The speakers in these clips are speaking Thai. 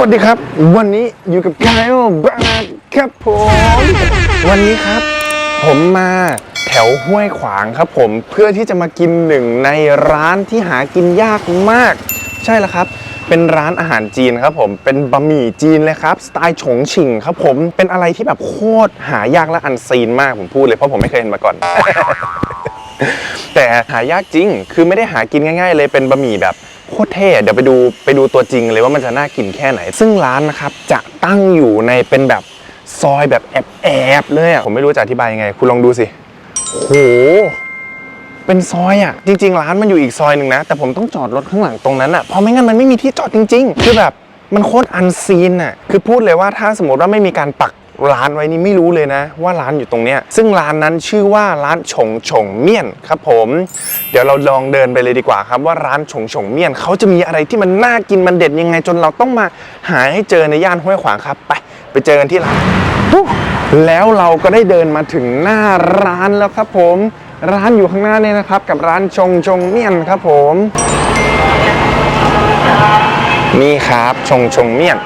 วัสดีครับ วันนี้อยู่กับกายโอบาครับผม วันนี้ครับ ผมมาแถวห้วยขวางครับผมเพื่อที่จะมากินหนึ่งในร้านที่หากินยากมาก ใช่แล้วครับ เป็นร้านอาหารจีนครับผมเป็นบะหมี่จีนเลยครับสไตล์ฉงชิ่งครับผมเป็นอะไรที่แบบโคตรหายากและอันซีนมากผมพูดเลยเพราะผมไม่เคยเห็นมาก่อน แต่หายากจริง คือไม่ได้หากินง่าย ๆ เลยเป็นบะหมี่แบบโคตรเท่เดี๋ยวไปดูไปดูตัวจริงเลยว่ามันจะน่ากินแค่ไหน ซึ่งร้านนะครับจะตั้งอยู่ในเป็นแบบซอยแบบแอบๆเลยอะผมไม่รู้จะอธิบายยังไง คุณลองดูสิโหเป็นซอยอะจริง ๆ ร้านมันอยู่อีกซอยหนึ่งนะ แต่ผมต้องจอดรถข้างหลังตรงนั้นอะเพราะไม่งั้นมันไม่มีที่จอดจริง ๆ คือแบบมันโคตรอันซีนอะคือพูดเลยว่าถ้าสมมติว่าไม่มีการปัก ร้านไว้นี่ไม่รู้เลยนะ ว่าร้านอยู่ตรงเนี้ยซึ่งร้านนั้นชื่อว่าร้านฉงฉงเมี่ยนครับผม เดี๋ยวเราลองเดินไปเลยดีกว่าครับว่าร้านฉงฉงเมี่ยนเขาจะมีอะไรที่มันน่ากินมันเด็ดยังไง จนเราต้องมาหาให้เจอในย่านห้วยขวางครับไป ไปเจอกันที่ร้านแล้วเราก็ได้เดินมาถึงหน้าร้านแล้วครับผม ร้านอยู่ข้างหน้าเนี่ยนะครับ กับร้านชงชงเมี่ยนครับผมนี่ครับชงชงเมี่ยน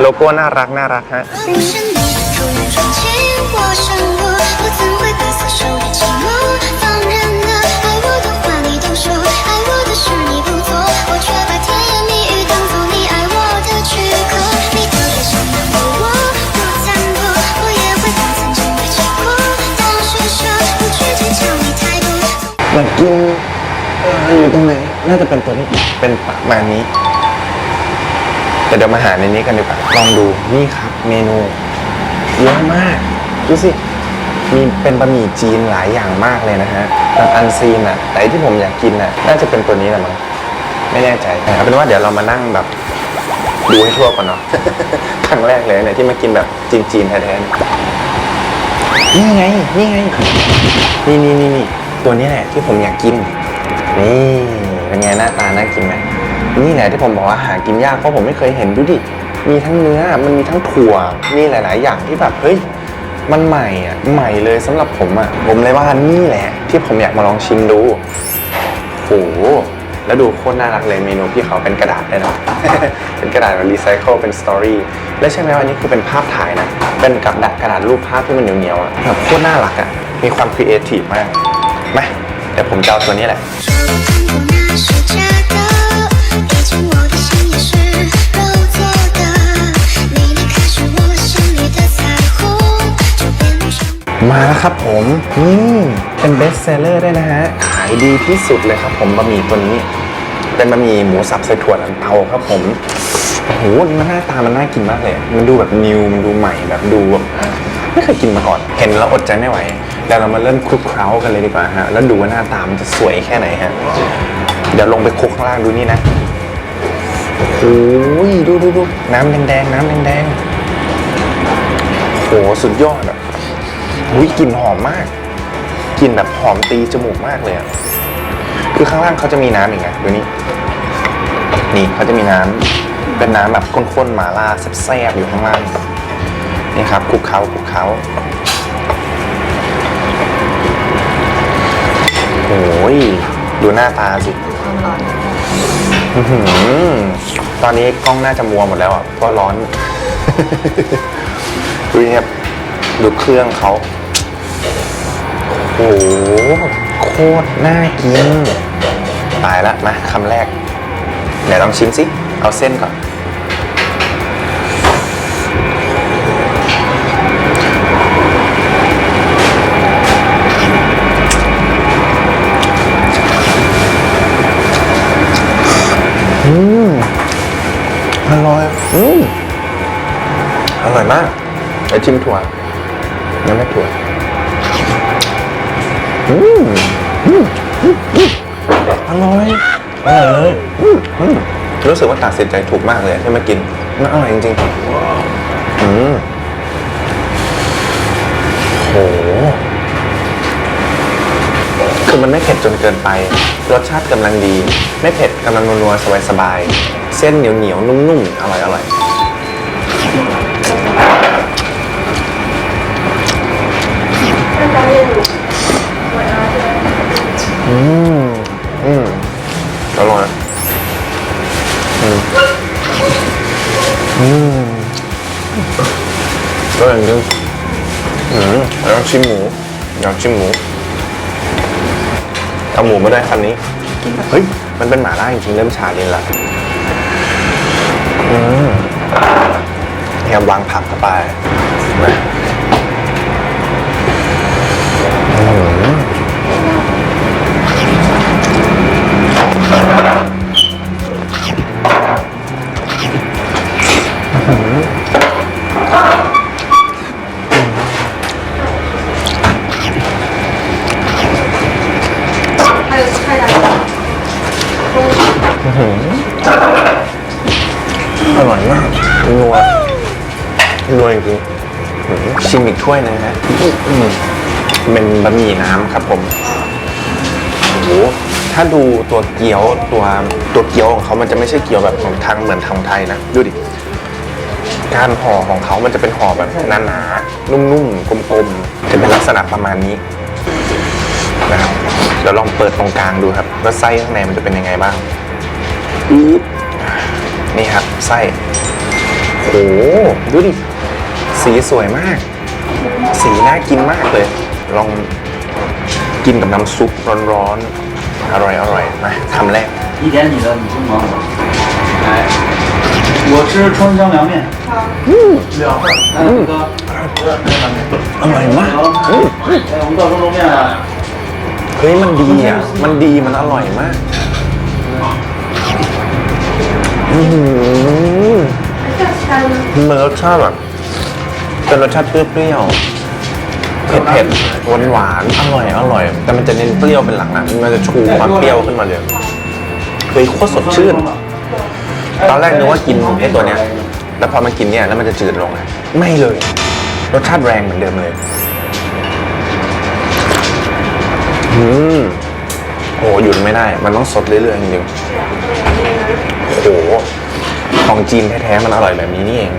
โลโก้น่ารักน่ารักฮะ น่าจะเป็นตัวนี้เป็นประมาณนี้แต่เดี๋ยวมาหาในนี้กันดีกว่าลองดูนี่ครับเมนูเยอะมากดูสิมีเป็นบะหมี่จีนหลายอย่างมากเลยนะฮะแบบอันซีนอะแต่ที่ผมอยากกินอะน่าจะเป็นตัวนี้แหละมั้งไม่แน่ใจแต่เอาเป็นว่าเดี๋ยวเรามานั่งแบบดูให้ทั่วก่อนเนาะครั้งแรกเลยเนี่ยที่มากินแบบจีนๆแท้ๆนี่ไงนี่ไงนี่นี่นี่นี่ตัวนี้แหละที่ผมอยากกินนี่ เป็นไงหน้าตาน่ากินไหมนี่แหละที่ผมบอกว่าหากินยากเพราะผมไม่เคยเห็นดูดิ มีทั้งเนื้อมันมีทั้งถั่ว มีหลาย ๆ อย่างที่แบบเฮ้ยมันใหม่อะใหม่เลยสำหรับผมอะผมเลยว่านี่แหละ ที่ผมอยากมาลองชิมดูโหแล้วดูโคตรน่ารักเลยเมนูพี่เขาเป็นกระดาษได้นะเป็นกระดาษรีไซเคิลเป็นสตอรี่และใช่ไหมว่าอันนี้คือเป็นภาพถ่ายนะ เป็นกับดักกระดาษรูปภาพที่มันเหนียวๆอะแบบโคตรน่ารักอะมีความครีเอทีฟมากไหมเดี๋ยวผมจะเอาตัวนี้แหละ มาแล้วครับผมนี่เป็นเบสเซลเลอร์ด้วยนะฮะ ขายดีที่สุดเลยครับผมบะหมี่ตัวนี้ เป็นบะหมี่หมูสับใส่ถั่วลันเตาครับผมโอ้โหมันหน้าตามันน่ากินมากเลย มันดูแบบนิวมันดูใหม่แบบดูแบบไม่เคยกินมาก่อน เห็นแล้วอดใจไม่ไหวเดี๋ยวเรามาเริ่มคลุกเคล้ากันเลยดีกว่าฮะ แล้วดูว่าหน้าตามันจะสวยแค่ไหนฮะ เดี๋ยวลงไปคลุกข้างล่างดูนี่นะโอ้ยดูดูดูน้ำแดงๆน้ำแดงๆโหสุดยอดอะ อุ้ยกลิ่นหอมมากกลิ่นแบบหอมตีจมูกมากเลยอะคือข้างล่างเขาจะมีน้ำอีกไงดูนี่นี่เขาจะมีน้ำเป็นน้ำแบบข้นๆหมาล่าแซ่บๆอยู่ข้างล่างนี่ครับคลุกเคล้าคลุกเคล้าโอ้ยดูหน้าตาสิอื้อหือตอนนี้กล้องน่าจะมัวหมดแล้วอะเพราะร้อน ดูนี่ครับดูเครื่องเขา โอ้โหโคตรน่ากินตายละมาคำแรกเดี๋ยวลองชิมสิ เอาเส้นก่อน อืมอร่อยอืมอร่อยมากไปชิมถั่วยังไม่ถั่ว อืมอืมอืมอืมอร่อยอร่อยเลยอืมอืมรู้สึกว่าตัดสินใจถูกมากเลยที่มากินมันอร่อยจริงๆอืมโหคือมันไม่เผ็ดจนเกินไป รสชาติกำลังดี ไม่เผ็ดกำลังนัวๆสบายๆ เส้นเหนียวเหนียวๆนุ่มๆ อร่อยอ อยอืมอืมอร่อยอืมอืมก็อย่างนึงอืมแล้วชิมหมูอยากชิมหมูเอาหมูมาได้วยคันนี้ เฮ้ย มันเป็นหมาล่าจริงๆเริ่มชาลิ้นละอืมเนี่ยวางผักเข้าไปนะ นัวจริงๆอืมชิมอีกถ้วยหนึงนะอืมเป็นบะหมี่น้ำครับผมโอ้โหถ้าดูตัวเกี๊ยวตัวตัวเกี๊ยวของเขามันจะไม่ใช่เกี๊ยวแบบของทางเหมือนทางไทยนะดูดิการห่อของเขามันจะเป็นห่อแบบหนาๆนุ่มๆกลมๆจะเป็นลักษณะประมาณนี้นะครับเดี๋ยวลองเปิดตรงกลางดูครับว่าไส้ข้างในมันจะเป็นยังไงบ้างอืดนี่ครับไส้ โอ้โห ดูดิ สีสวยมาก สีน่ากินมากเลย ลองกินกับน้ำซุปร้อนๆ อร่อยๆมาคำแรก 一点你的，你先忙我。来，我吃川香凉面。嗯，两份儿。哎，哥，อร่อยมาก 哎，我们到时候露面了。 เฮ้ยมันดีอ่ะ มันดีมันอร่อยมากอื้อหือ มันรสชาติแบบเป็นรสชาติเปรี้ยวๆเผ็ดๆหวานหวานๆอร่อยอร่อย แต่มันจะเน้นเปรี้ยวเป็นหลักนะมันจะชูความเปรี้ยวขึ้นมาเลยเฮ้ยโคตรสดชื่น ตอนแรกนึกว่ากินไอ้ตัวเนี้ย แล้วพอมากินเนี่ยแล้วมันจะจืดลงอะไม่เลย รสชาติแรงเหมือนเดิมเลย อืมโอ้หยุดไม่ได้ มันต้องสดเรื่อยๆจริงๆโอ้โห ของจีนแท้ๆมันอร่อยแบบนี้นี่เอง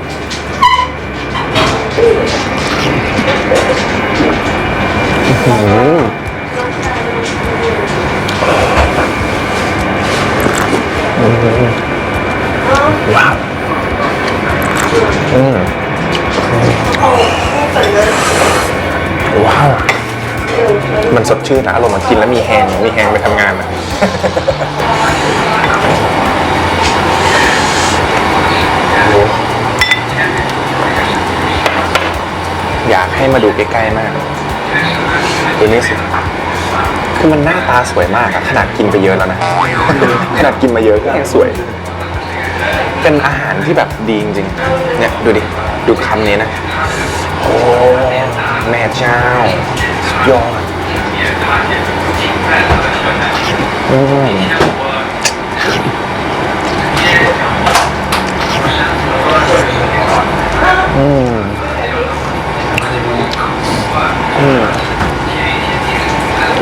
อื้อหืออื้อหือว้าวอืมว้าว มันสดชื่นนะอารมณ์มันกินแล้วมีแฮงมีแฮงไปทำงานนะ อยากให้มาดูใกล้ๆมากดูนี่สิคือมันหน้าตาสวยมากอะขนาดกินไปเยอะแล้วนะขนาดกินมาเยอะก็ยังสวย เป็นอาหารที่แบบดีจริงๆเนี่ยดูดิดูคำนี้นะโอ้แม่เจ้าสุดยอดอืมอืม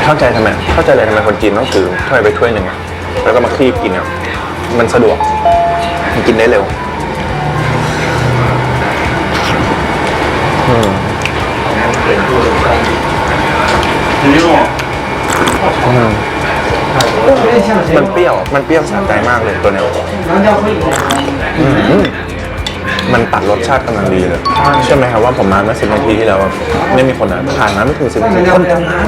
เข้าใจทำไมเข้าใจเลยทำไมคนจีนต้องถือถ้วยไปถ้วยหนึ่งอะแล้วก็มาคลีบกินอะมันสะดวกมันกินได้เร็วอืม你用。อืมมันเปรี้ยว มันเปรี้ยวสะใจมากเลยตัวเนี้ยอืมมันตัดรสชาติกำลังดีเลยเชื่อไหมครับว่าผมมาเมื่อสิบนาทีที่แล้วอะไม่มีคนอะผ่านมาไม่ถึงสิบนาทีคนเต็มร้าน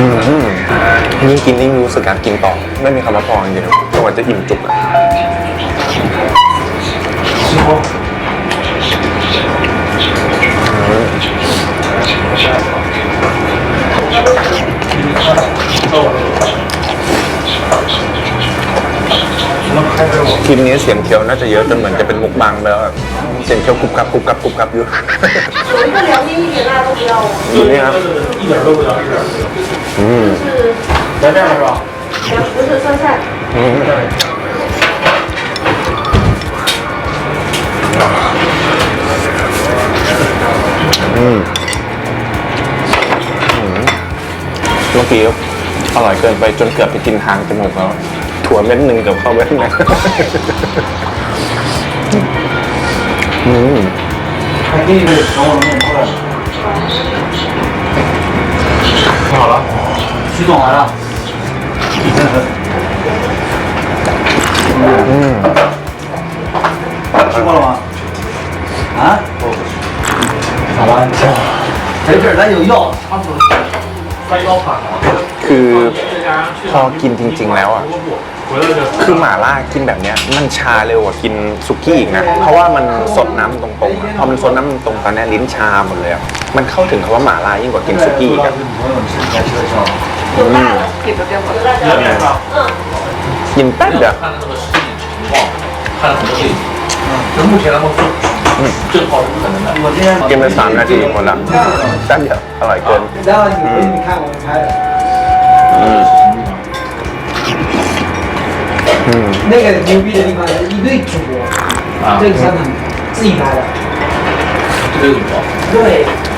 ยิ่งกินยิ่งรู้สึกอยากกินต่อ ไม่มีคำว่าพอจริงๆจนกว่าจะอิ่มจุกอะค ลิปนี้เสียงเคี้ยวน่าจะเยอะจนเหมือนจะเป็นมุกบังไปแล้วอะเสียงเคี้ยวกรุบกรับกรุบกรับกรุบกรับอยู่ 有一个两斤一点辣都不要， ดูนี่ครับ 一点都不要。 อืม 是 在这儿是吧？不是酸菜， อืมอืมอืมเมื่อกี้อร่อยเกินไปจนเกือบไปกินทางจมูกแล้ว ถั่วเม็ดหนึ่งเกือบเข้าไปข้างในอืม 还给你等我的面出来。好了，徐总来了。 อืม 吃过了吗？啊？好吧，没事儿，咱有药，他说三幺款的。 คือพอกินจริง ๆ แล้วอ่ะ คือหม่าล่ากินแบบเนี้ย มันชาเร็วกว่ากินซุกี้อีกนะ เพราะว่ามันสดน้ำตรงๆอะพอมันสดน้ำตรงๆตอนเนี้ยลิ้นชาหมดเลยอะมันเข้าถึงคำว่าหม่าล่ายิ่งกว่ากินซุกี้อีกอะ 女朋友，你是该吃的药。有辣的，给不给我？要面是吧？ กินแป๊บเดียว 看了那个实际情况，看了很多例子。就目前来说，正好是不可能的。我今天 กินไปสามนาทีหมดละแป๊บเดียวอร่อยเกิน 然后你回去你看我们拍的， อืมอืม 那个牛逼的地方是一堆主播，啊这个香港自己拍的，这个有什么？对，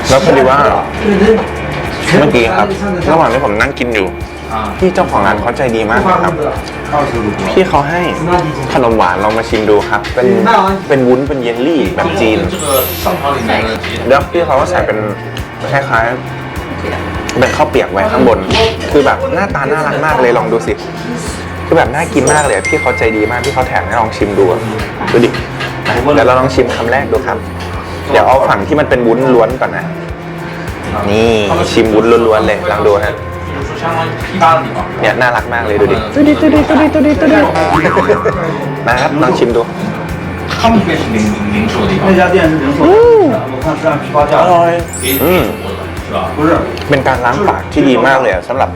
แล้วพอดีว่า 这个人全 เมื่อ 部 กี้ครับ 发的香 ระห 港 ว่างที่ผมนั่งกินอยู่ 啊， พี่เจ้าของร้านเขาใจดีมาก 不 เลย 发 ครับ 工资，二十五 พี่เขาให้ขนมหวานลองมาชิมดูครับ เป็นเป็นวุ้นเป็นเยลลี่แบบจีน 这个商场里面的这些 แล้วพี่เขาก็ใส่เป็นคล้ายๆเป็นข้าวเปียกไว้ข้างบน คือแบบหน้าตาน่ารักมากเลยลองดูสิ คือแบบน่ากินมากเลยพี่เขาใจดีมากพี่เขาแถมให้ลองชิมดูอะดูดินะเดี๋ยวเราลองชิมคำแรกดูครับ เดี๋ยวเอาฝั่งที่มันเป็นวุ้นล้วนก่อนนะ นี่ชิมวุ้นล้วนๆเลยลองดูฮะ 就是说相当于批发的地方。 เนี่ยน่ารักมากเลยดูดิดูดิดูดิดูดิดูดิดูดินะครับลองชิมดู 他们这边是零零售的地方那，家店是零售的，我看是按批发价 อ 的。 ร่อย 给 อืม 给我的是吧？不是， เป็นการล้างปากที่ดีมากเลยอะสำหรับ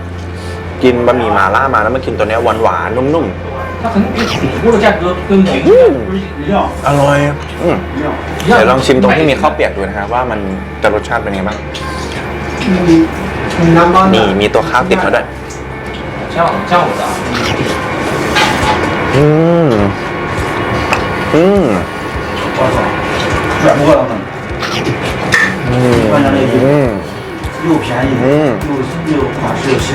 กินบะหมี่หมาล่ามาแล้วมากินตัวเนี้ยหวานๆนุ่ม 它可能给主播的价格跟零售价格不是一样 ๆ อร่อยอืม 一样。一样。 เดี๋ยวลองชิมตรงที่มีข้าวเปียกดูนะครับว่ามันจะรสชาติเป็นยังไงบ้าง 你你南方 นี่ 的， มีตัวข้าวติดเขาด้วย 这样这样我的啊， อืมอืม 我操，转过他们， อืม 换成那 อื 个 ม 又便宜，嗯又又款式又新，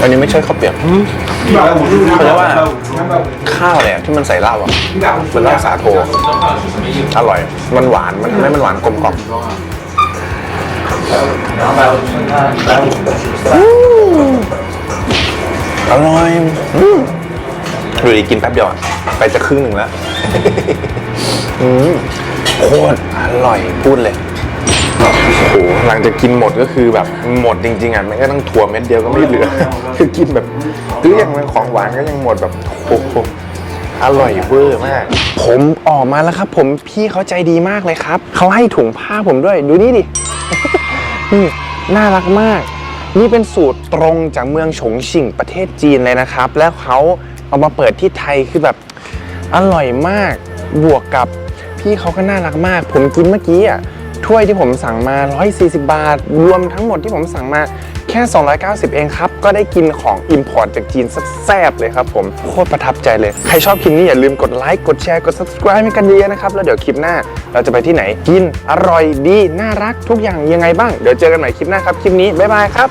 อันนี้ไม่ใช่ข้าวเปียก 一百五十， เขาเรียกว่า 两百五十。 ข้าวเนี่ยที่มันใส่เหล้าอ่ะ 一百五十 เป็นเหล้าสาโท 这换的是什么意思？ อร่อย มันหวาน มันทำให้มันหวานกลมกล่อม 两百五十，看一百五十三。 อร่อยอืมดูดิกินแป๊บเดียวอะไปจะครึ่งหนึ่งแล้ว อืมโคตรอร่อยพูดเลย โอ้โหหลังจากกินหมดก็คือแบบหมดจริงๆอะไม่ก็ต้องถั่วเม็ดเดียวก็ไม่เหลือ คือกินแบบเกลี้ยงเลยของหวานก็ยังหมดแบบโอ้โหอร่อยเวอร์มาก ผมออกมาแล้วครับ ผมพี่เขาใจดีมากเลยครับ เขาให้ถุงผ้าผมด้วย ดูนี่ดินี่น่ารักมาก นี่เป็นสูตรตรงจากเมืองฉงชิ่งประเทศจีนเลยนะครับ แล้วเขาเอามาเปิดที่ไทยคือแบบอร่อยมาก บวกกับพี่เขาก็น่ารักมาก ผมกินเมื่อกี้อะ ถ้วยที่ผมสั่งมา 140 บาท รวมทั้งหมดที่ผมสั่งมาแค่ 290 เองครับ ก็ได้กินของ Import จากจีนแซ่บเลยครับผม โคตรประทับใจเลย ใครชอบคลิปนี้อย่าลืมกดไลค์กดแชร์กด subscribe ให้กันเยอะๆนะครับ แล้วเดี๋ยวคลิปหน้าเราจะไปที่ไหนกินอร่อยดี น่ารักทุกอย่างยังไงบ้าง เดี๋ยวเจอกันใหม่คลิปหน้าครับ คลิปนี้บ๊ายบายครับ